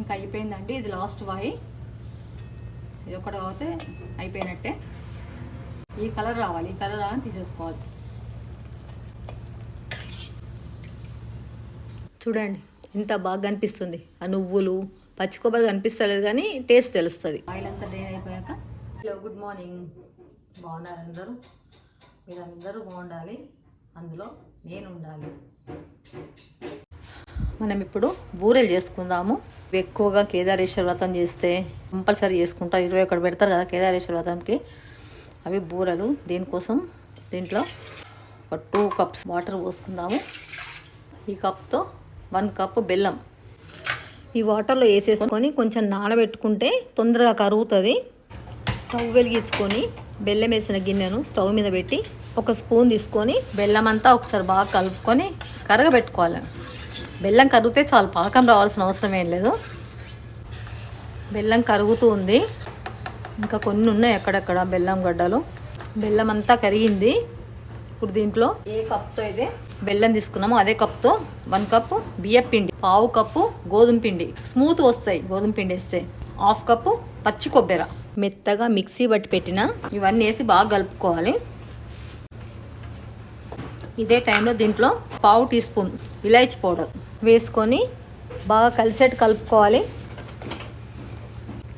ఇంకా అయిపోయిందండి. ఇది లాస్ట్ వాయి ఇది ఒకటి అవుతే అయిపోయినట్టే. ఈ కలర్ రావాలి. ఈ కలర్ రావాలని తీసేసుకోవాలి. చూడండి ఎంత బాగా కనిపిస్తుంది. ఆ నువ్వులు పచ్చి కొబ్బరి కనిపిస్తలేదు కానీ టేస్ట్ తెలుస్తుంది. ఆయిల్ అంతా డ్రైన్ అయిపోయాక. హలో గుడ్ మార్నింగ్ బాగున్నారు అందరూ? మీరందరూ బాగుండాలి. అందులో నేను ఉండాలి మనం ఇప్పుడు బూరెలు చేసుకుందాము. ఎక్కువగా కేదారేశ్వర వ్రతం చేస్తే కంపల్సరీ చేసుకుంటారు ఇరవై ఒకటి పెడతారు కదా కేదారేశ్వర వ్రతంకి. అవి బూరెలు. దీనికోసం? దీంట్లో ఒక టూ కప్స్ వాటర్ పోసుకుందాము. ఈ కప్తో వన్ కప్ బెల్లం. ఈ వాటర్లో వేసేసుకొని కొంచెం నానబెట్టుకుంటే తొందరగా కరుగుతుంది. స్టవ్ వెలిగించుకొని బెల్లం వేసిన గిన్నెను స్టవ్ మీద పెట్టి ఒక స్పూన్ తీసుకొని బెల్లం అంతా ఒకసారి బాగా కలుపుకొని కరగబెట్టుకోవాలి. బెల్లం కరిగితే చాలు పాకం రావాల్సిన అవసరం ఏం లేదు. బెల్లం కరుగుతూ ఉంది. ఇంకా కొన్ని ఉన్నాయి ఎక్కడెక్కడ బెల్లం గడ్డలు. బెల్లం అంతా కరిగింది ఇప్పుడు దీంట్లో. ఏ కప్తో అయితే బెల్లం తీసుకున్నామో అదే కప్తో. వన్ కప్ బియ్యం పిండి పావు కప్పు గోధుమ పిండి. స్మూత్ వస్తాయి గోధుమ పిండి వేస్తే. హాఫ్ కప్పు పచ్చి కొబ్బరి. మెత్తగా మిక్సీ బట్టి పెట్టిన ఇవన్నీ వేసి బాగా కలుపుకోవాలి. ఇదే టైంలో దీంట్లో పావు టీ స్పూన్ ఇలాచి పౌడర్. వేసుకొని బాగా కలిసేట్టు కలుపుకోవాలి.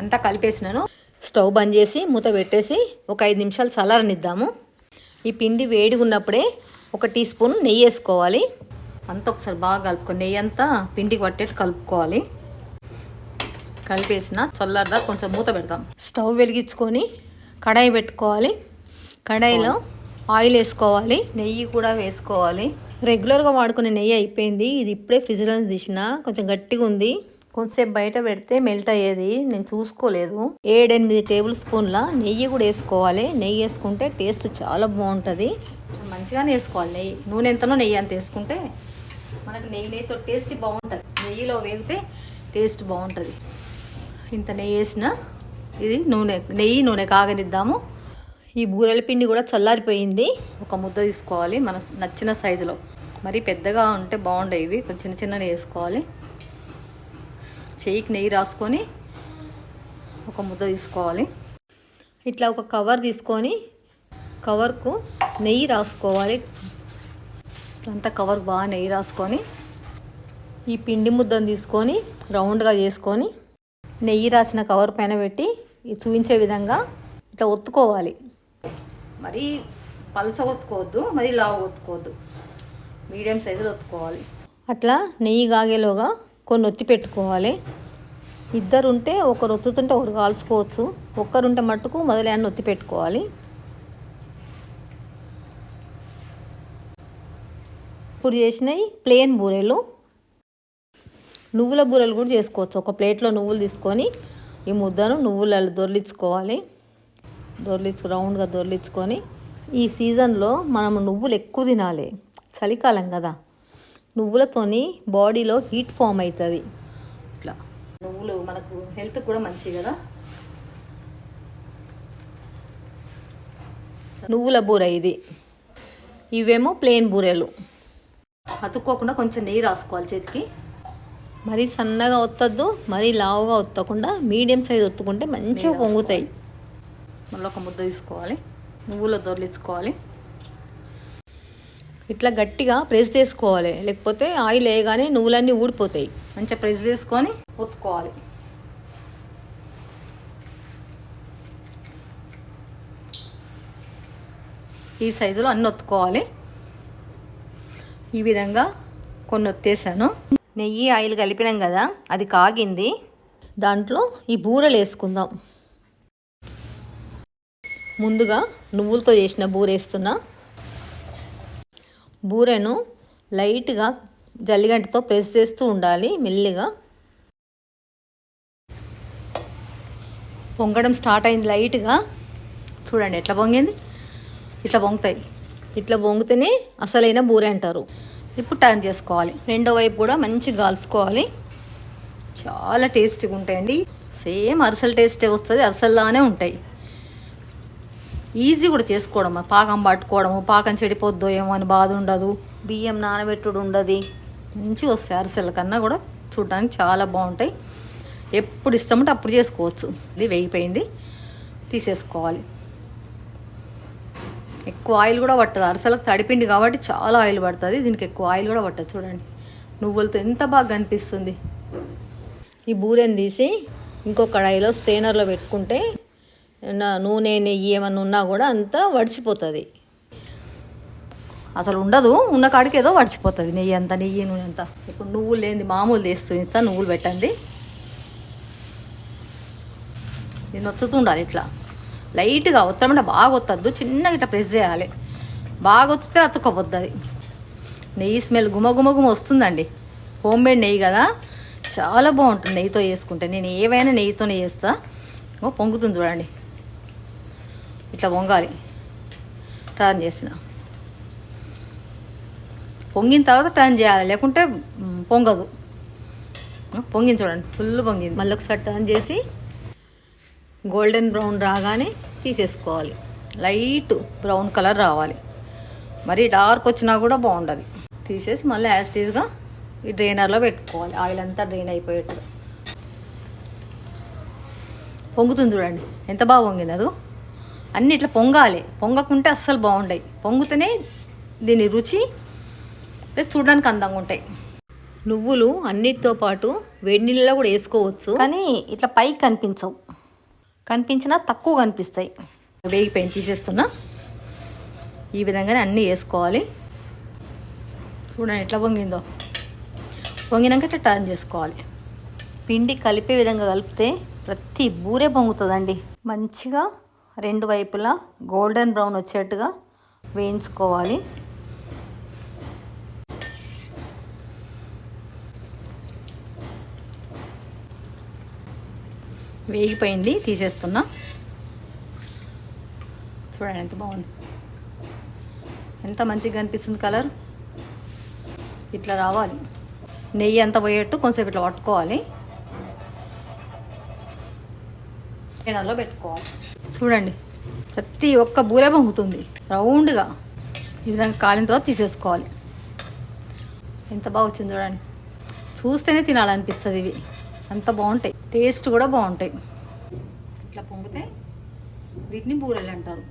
అంతా కలిపేసినాను. స్టవ్ బంద్ చేసి మూత పెట్టేసి ఒక ఐదు నిమిషాలు చల్లారనిద్దాము. ఈ పిండి వేడిగా ఉన్నప్పుడే ఒక టీ స్పూన్ నెయ్యి వేసుకోవాలి. అంతా ఒకసారి బాగా కలుపుకొని నెయ్యి అంతా పిండికి పట్టేట్టు కలుపుకోవాలి. కలిపేసిన చల్లారదా కొంచెం మూత పెడతాం స్టవ్ వెలిగించుకొని కడాయి పెట్టుకోవాలి. కడాయిలో ఆయిల్ వేసుకోవాలి. నెయ్యి కూడా వేసుకోవాలి. రెగ్యులర్గా వాడుకునే నెయ్యి అయిపోయింది. ఇది ఇప్పుడే ఫ్రిడ్జ్లో తీసిన. కొంచెం గట్టిగా ఉంది. కొంతసేపు బయట పెడితే మెల్ట్ అయ్యేది. నేను చూసుకోలేదు. ఏడెనిమిది టేబుల్ స్పూన్ల నెయ్యి కూడా వేసుకోవాలి. నెయ్యి వేసుకుంటే టేస్ట్ చాలా బాగుంటుంది. మంచిగానే వేసుకోవాలి నెయ్యి. నూనె ఎంతనో నెయ్యి అంత వేసుకుంటే మనకు నెయ్యి నెయ్యితో టేస్ట్ బాగుంటుంది. నెయ్యిలో వేగితే టేస్ట్ బాగుంటుంది. ఇంత నెయ్యి వేసిన ఇది నూనె నెయ్యి నూనె కాగనిద్దాము. ఈ బూరెల పిండి కూడా చల్లారిపోయింది. ఒక ముద్ద తీసుకోవాలి. మన నచ్చిన సైజులో. మరి పెద్దగా ఉంటే బాగుండే ఇవి. కొంచెం చిన్న చిన్నవి వేసుకోవాలి. చేయికి నెయ్యి రాసుకొని ఒక ముద్ద తీసుకోవాలి. ఇట్లా ఒక కవర్ తీసుకొని కవర్కు నెయ్యి రాసుకోవాలి. అంతా కవర్ బాగా నెయ్యి రాసుకొని ఈ పిండి ముద్దను తీసుకొని రౌండ్గా చేసుకొని నెయ్యి రాసిన కవర్ పైన పెట్టి చూపించే విధంగా ఇట్లా ఒత్తుకోవాలి. మరీ పలచ ఒత్తుకోవద్దు మరీ లావు ఒత్తుకోవద్దు. మీడియం సైజులో ఒత్తుకోవాలి. అట్లా నెయ్యి కాగేలోగా కొన్ని ఒత్తి పెట్టుకోవాలి. ఇద్దరు ఉంటే ఒకరు ఒత్తుతుంటే ఒకరు కాల్చుకోవచ్చు. ఒక్కరుంటే మట్టుకు మొదలైన ఒత్తి పెట్టుకోవాలి. ఇప్పుడు చేసినవి ప్లేన్ బూరెలు. నువ్వుల బూరెలు కూడా చేసుకోవచ్చు. ఒక ప్లేట్లో నువ్వులు తీసుకొని ఈ ముద్దను నువ్వులలో దొర్లించుకోవాలి. దొర్లించు రౌండ్గా దొర్లించుకొని ఈ సీజన్లో మనం నువ్వులు ఎక్కువ తినాలి. చలికాలం కదా. నువ్వులతోని బాడీలో హీట్ ఫామ్ అవుతుంది ఇట్లా. నువ్వులు మనకు హెల్త్ కూడా మంచిది కదా. నువ్వుల బూర ఇది. ఇవేమో ప్లేన్ బూరెలు. అతుక్కోకుండా కొంచెం నెయ్యి రాసుకోవాలి చేతికి. మరీ సన్నగా ఒత్తద్దు మరీ లావుగా ఒత్తకుండా మీడియం సైజ్ ఒత్తుకుంటే మంచిగా పొంగుతాయి. మళ్ళీ ఒక ముద్ద తీసుకోవాలి. నువ్వులో దొర్లించుకోవాలి ఇట్లా గట్టిగా ప్రెస్ చేసుకోవాలి. లేకపోతే ఆయిల్ వేయగానే నువ్వులన్నీ ఊడిపోతాయి. మంచిగా ప్రెస్ చేసుకొని ఒత్తుకోవాలి. ఈ సైజులో అన్ని ఒత్తుకోవాలి. ఈ విధంగా కొన్ని ఒత్తేసాను. నెయ్యి ఆయిల్ కలిపినాం కదా అది కాగింది. దాంట్లో ఈ బూరెలు వేసుకుందాం. ముందుగా నువ్వులతో చేసిన బూరేస్తున్నా బూరెను లైట్గా జల్లిగంటతో ప్రెస్ చేస్తూ ఉండాలి మెల్లిగా. పొంగడం స్టార్ట్ అయింది లైట్గా. చూడండి ఎట్లా పొంగింది? ఇట్లా పొంగుతాయి. ఇట్లా పొంగితేనే అసలైన బూరె అంటారు. ఇప్పుడు టర్న్ చేసుకోవాలి. రెండో వైపు కూడా మంచిగా కాల్చుకోవాలి చాలా టేస్టీగా ఉంటాయండి. సేమ్ అరిసెల టేస్టే వస్తుంది. అరిసెల్లానే ఉంటాయి. ఈజీ కూడా చేసుకోవడం పాకం పట్టుకోవడము పాకం చెడిపోద్దో ఏమో అని బాధ ఉండదు. బియ్యం నానబెట్టుడు ఉండదు. మంచిగా వస్తాయి అరిసెల కన్నా కూడా చూడడానికి చాలా బాగుంటాయి. ఎప్పుడు ఇష్టం ఉంటే అప్పుడు చేసుకోవచ్చు. ఇది వేగిపోయింది. తీసేసుకోవాలి. ఎక్కువ ఆయిల్ కూడా పట్టదు. అరసలకు తడిపిండి కాబట్టి చాలా ఆయిల్ పడుతుంది. దీనికి ఎక్కువ ఆయిల్ కూడా పట్టదు. చూడండి. నువ్వులతో ఎంత బాగా కనిపిస్తుంది. ఈ బూరెని తీసి ఇంకో కడాయిలో స్ట్రైనర్లో పెట్టుకుంటే నూనె నెయ్యి ఏమన్నా ఉన్నా కూడా అంతా వడిచిపోతుంది. అసలు ఉండదు. ఉన్న కాడికి ఏదో వడిచిపోతుంది. నెయ్యి అంతా నెయ్యి నూనె అంతా. ఇప్పుడు నువ్వులు లేనిది మామూలు తీస్తూ ఇస్తా నువ్వులు పెట్టండి. ఇది నొత్తుతూ ఉండాలి ఇట్లా. లైట్గా ఒత్తమంటే బాగా ఒత్తద్దు. చిన్నగా ఇట్లా ప్రెస్ చేయాలి. బాగా ఒత్తితే అతుక్కపోతుంది. నెయ్యి స్మెల్ గుమ గుమ వస్తుందండి. హోమ్ మేడ్ నెయ్యి కదా. చాలా బాగుంటుంది నెయ్యితో చేసుకుంటే. నేను ఏవైనా నెయ్యితోనే చేస్తా. పొంగుతుంది చూడండి. ఇట్లా పొంగాలి. టర్న్ చేసిన. పొంగిన తర్వాత టర్న్ చేయాలి. లేకుంటే పొంగదు. పొంగింది చూడండి. ఫుల్ పొంగింది. మళ్ళీ ఒకసారి టర్న్ చేసి గోల్డెన్ బ్రౌన్ రాగానే తీసేసుకోవాలి. లైట్ బ్రౌన్ కలర్ రావాలి. మరి డార్క్ వచ్చినా కూడా బాగుండదు. తీసేసి మళ్ళీ యాస్టీజ్గా ఈ డ్రైనర్లో పెట్టుకోవాలి. ఆయిల్ అంతా డ్రైన్ అయిపోయేట్టు పొంగుతుంది చూడండి. ఎంత బాగా పొంగింది అది? అన్నీ ఇట్లా పొంగాలి. పొంగకుంటే అస్సలు బాగుంటాయి పొంగుతేనే దీని రుచి చూడడానికి అందంగా ఉంటాయి. నువ్వులు అన్నిటితో పాటు వేడి నీళ్ళలో కూడా వేసుకోవచ్చు. కానీ ఇట్లా పైకి కనిపించవు. కనిపించినా తక్కువ కనిపిస్తాయి. వేగిపోయి తీసేస్తున్నా. ఈ విధంగానే అన్నీ వేసుకోవాలి. చూడండి ఎట్లా పొంగిందో. పొంగినాక ఇట్లా టర్న్ చేసుకోవాలి. పిండి కలిపే విధంగా కలిపితే ప్రతి బూరే పొంగుతుందండి. మంచిగా రెండు వైపులా గోల్డెన్ బ్రౌన్ వచ్చేట్టుగా వేయించుకోవాలి. వేగిపోయింది తీసేస్తున్నా. చూడండి ఎంత బాగుంది. ఎంత మంచిగా అనిపిస్తుంది కలర్. ఇట్లా రావాలి. నెయ్యి అంతా పోయేట్టు కొంచెం ఇట్లా పట్టుకోవాలి. గిన్నెలో పెట్టుకోవాలి. చూడండి ప్రతి ఒక్క బూరే పొంగుతుంది. రౌండ్గా ఈ విధంగా కాలిన తర్వాత తీసేసుకోవాలి. ఎంత బాగా వచ్చింది చూడండి. చూస్తేనే తినాలనిపిస్తుంది ఇవి. అంత బాగుంటాయి. టేస్ట్ కూడా బాగుంటాయి. ఇట్లా పొంగితే వీటిని బూరెలు అంటారు.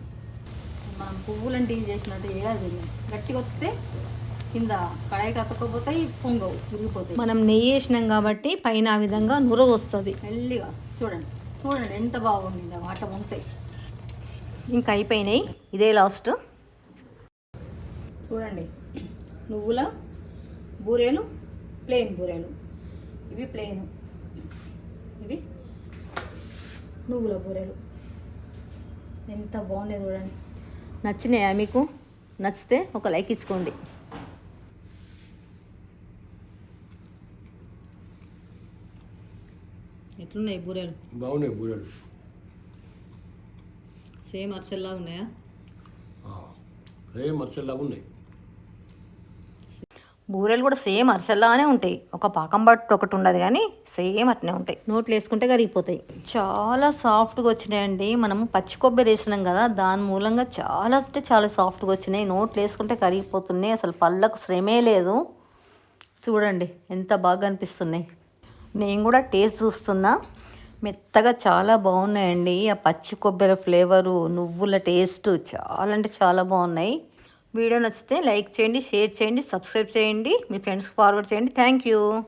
మనం పువ్వులను డీల్ చేసినట్టు చేయాలి గట్టిగా వస్తే కింద కడాయికి అతకపోతాయి పొంగవు తిరిగిపోతాయి మనం నెయ్యి వేసినాం కాబట్టి పైన ఆ విధంగా నుర వస్తుంది. మెల్లిగా చూడండి. చూడండి ఎంత బాగుంది మాట ఉంటాయి ఇంకా అయిపోయినాయి. ఇదే లాస్ట్. చూడండి నువ్వుల బూరెలు ప్లెయిన్ బూరెలు. ఇవి ప్లెయిన్ ఇవి నువ్వుల బూరెలు. ఎంత బాగున్నాయి చూడండి. నచ్చినాయా మీకు? నచ్చితే ఒక లైక్ ఇచ్చుకోండి. ఎట్లున్నాయి బూరెలు? బాగున్నాయి బూరెలు. సేమ్ అరిసెల్లా ఉన్నాయా? సేమ్ ఉన్నాయి. బూరెలు కూడా సేమ్ అరిసెల్లాగానే ఉంటాయి. ఒక పాకం బట్టు ఒకటి ఉండదు కానీ సేమ్ అట్నే ఉంటాయి. నోట్లు వేసుకుంటే కరిగిపోతాయి. చాలా సాఫ్ట్గా వచ్చినాయండి. మనము పచ్చి కొబ్బరి వేసినాం కదా దాని మూలంగా చాలా అంటే చాలా సాఫ్ట్గా వచ్చినాయి. నోట్లు వేసుకుంటే కరిగిపోతున్నాయి. అసలు పళ్ళకు శ్రమే లేదు. చూడండి ఎంత బాగా అనిపిస్తున్నాయి. నేను కూడా టేస్ట్ చూస్తున్నా. మెత్తగా చాలా బాగున్నాయండి. ఆ పచ్చి కొబ్బరి ఫ్లేవరు నువ్వుల టేస్ట్ చాలా అంటే చాలా బాగున్నాయి. వీడియో నచ్చితే లైక్ చేయండి షేర్ చేయండి సబ్స్క్రైబ్ చేయండి. మీ ఫ్రెండ్స్కి ఫార్వర్డ్ చేయండి. Thank you.